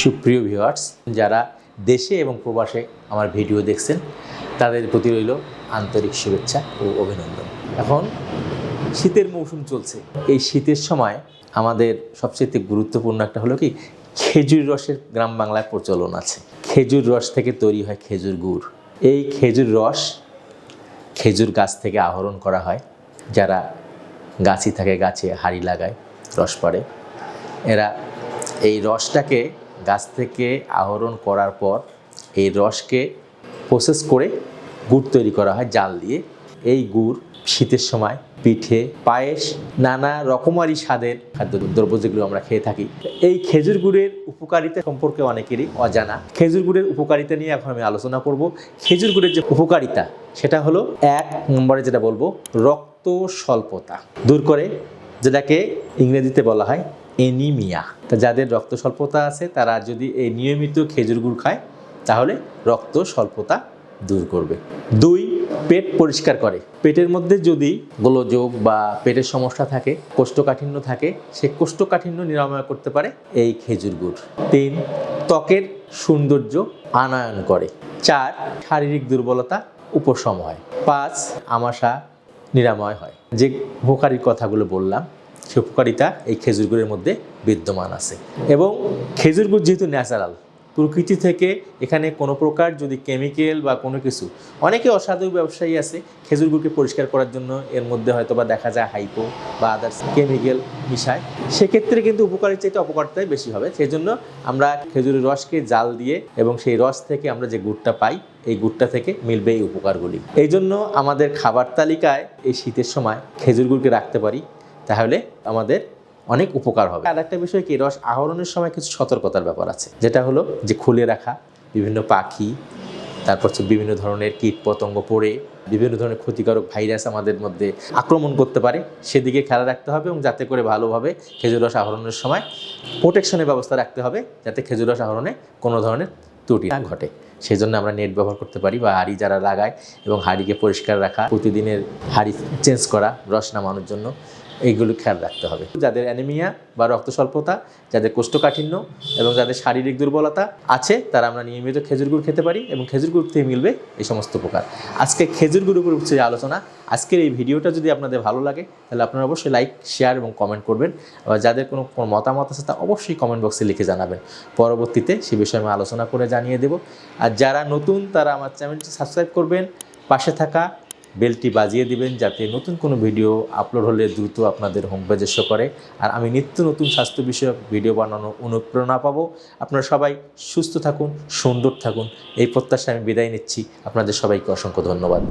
সুপ্রিয় ভিউয়ার্স যারা দেশে এবং প্রবাসে আমার ভিডিও দেখছেন, তাদের প্রতি রইল আন্তরিক শুভেচ্ছা ও অভিনন্দন। এখন শীতের মৌসুম চলছে। এই শীতের সময় আমাদের সবচেয়ে গুরুত্বপূর্ণ একটা হলো কি, খেজুর রসের গ্রাম বাংলায় প্রচলন আছে। খেজুর রস থেকে তৈরি হয় খেজুর গুড়। এই খেজুর রস খেজুর গাছ থেকে আহরণ করা হয়। যারা গাছি থাকে, গাছে হাড়ি লাগায়, রস পড়ে। এরা এই রসটাকে গাছ থেকে আহরণ করার পর এই রসকে প্রসেস করে গুড় তৈরি করা হয় জাল দিয়ে। এই গুড় শীতের সময় পিঠে, পায়েস, নানা রকমারি স্বাদের খাদ্যদ্রব্য যেগুলো আমরা খেয়ে থাকি। এই খেজুর গুড়ের উপকারিতা সম্পর্কে অনেকেরই অজানা। খেজুর গুড়ের উপকারিতা নিয়ে এখন আমি আলোচনা করব। খেজুর গুড়ের যে উপকারিতা, সেটা হলো এক নম্বরে যেটা বলব রক্ত স্বল্পতা দূর করে, যেটাকে ইংরেজিতে বলা হয় এনিমিয়া তা যাদের রক্ত স্বল্পতা আছে, তারা যদি এই নিয়মিত খেজুর গুড় খায়, তাহলে রক্ত স্বল্পতা দূর করবে। দুই, পেট পরিষ্কার করে। পেটের মধ্যে যদি গোলযোগ বা পেটের সমস্যা থাকে, কোষ্ঠকাঠিন্য থাকে, সে কোষ্ঠকাঠিন্য নিরাময় করতে পারে এই খেজুর গুড়। তিন, ত্বকের সৌন্দর্য আনয়ন করে। চার, শারীরিক দুর্বলতা উপশম হয়। পাঁচ, আমাশা নিরাময় হয়। যে উপকারী কথাগুলো বললাম সে উপকারিতা এই খেজুর গুড়ের মধ্যে বিদ্যমান আছে। এবং খেজুর গুড় যেহেতু ন্যাচারাল, প্রকৃতি থেকে এখানে কোনো প্রকার যদি কেমিক্যাল বা কোনো কিছু, অনেকে অসাধু ব্যবসায়ী আছে, খেজুর গুড়কে পরিষ্কার করার জন্য এর মধ্যে হয়তো বা দেখা যায় হাইপো বা আদার্স কেমিক্যাল মিশায়। সেক্ষেত্রে কিন্তু উপকারের চাইতে অপকারটাই বেশি হবে। সেই জন্য আমরা খেজুরের রসকে জাল দিয়ে এবং সেই রস থেকে আমরা যে গুড়টা পাই, এই গুড়টা থেকে মিলবে এই উপকারগুলি। এই জন্য আমাদের খাবার তালিকায় এই শীতের সময় খেজুর গুড়কে রাখতে পারি। তাহলে আমাদের অনেক উপকার হবে। আর একটা বিষয় কি, রস আহরণের সময় কিছু সতর্কতার ব্যাপার আছে। যেটা হলো যে খুলে রাখা, বিভিন্ন পাখি, তারপর হচ্ছে বিভিন্ন ধরনের কীট পতঙ্গ পড়ে, বিভিন্ন ধরনের ক্ষতিকারক ভাইরাস আমাদের মধ্যে আক্রমণ করতে পারে, সেদিকে খেয়াল রাখতে হবে এবং যাতে করে ভালোভাবে খেজুর রস আহরণের সময় প্রোটেকশনের ব্যবস্থা রাখতে হবে, যাতে খেজুর রস আহরণে কোনো ধরনের ত্রুটি না ঘটে। সেই জন্য আমরা নেট ব্যবহার করতে পারি বা হাঁড়ি যারা লাগায় এবং হাঁড়িকে পরিষ্কার রাখা, প্রতিদিনের হাঁড়ি চেঞ্জ করা, রস নামানোর জন্য। এইগুলো খেয়াল রাখতে হবে। যাদের অ্যানিমিয়া বা রক্ত স্বল্পতা, যাদের কোষ্ঠকাঠিন্য এবং যাদের শারীরিক দুর্বলতা আছে, তারা আমরা নিয়মিত খেজুর গুড় খেতে পারি এবং খেজুর গুড় থেকে মিলবে এই সমস্ত উপকার। আজকে খেজুর গুড়ের উপর হচ্ছে আলোচনা, আজকের এই ভিডিওটা যদি আপনাদের ভালো লাগে, তাহলে আপনারা অবশ্যই লাইক শেয়ার এবং কমেন্ট করবেন। আবার যাদের কোনো কোনো মতামত আছে, তা অবশ্যই কমেন্ট বক্সে লিখে জানাবেন। পরবর্তীতে সে বিষয়ে আমি আলোচনা করে জানিয়ে দেব। আর যারা নতুন, তারা আমার চ্যানেলটি সাবস্ক্রাইব করবেন। পাশে থাকা বেলটি বাজিয়ে দিবেন যাতে নতুন কোনো ভিডিও আপলোড হলে দ্রুত আপনাদের হোম পেজে করে। আর আমি নিত্য নতুন স্বাস্থ্য বিষয়ক ভিডিও বানানোর অনুপ্রেরণা পাবো। আপনারা সবাই সুস্থ থাকুন, সুন্দর থাকুন। এই প্রত্যাশায় আমি বিদায় নিচ্ছি। আপনাদের সবাইকে অসংখ্য ধন্যবাদ।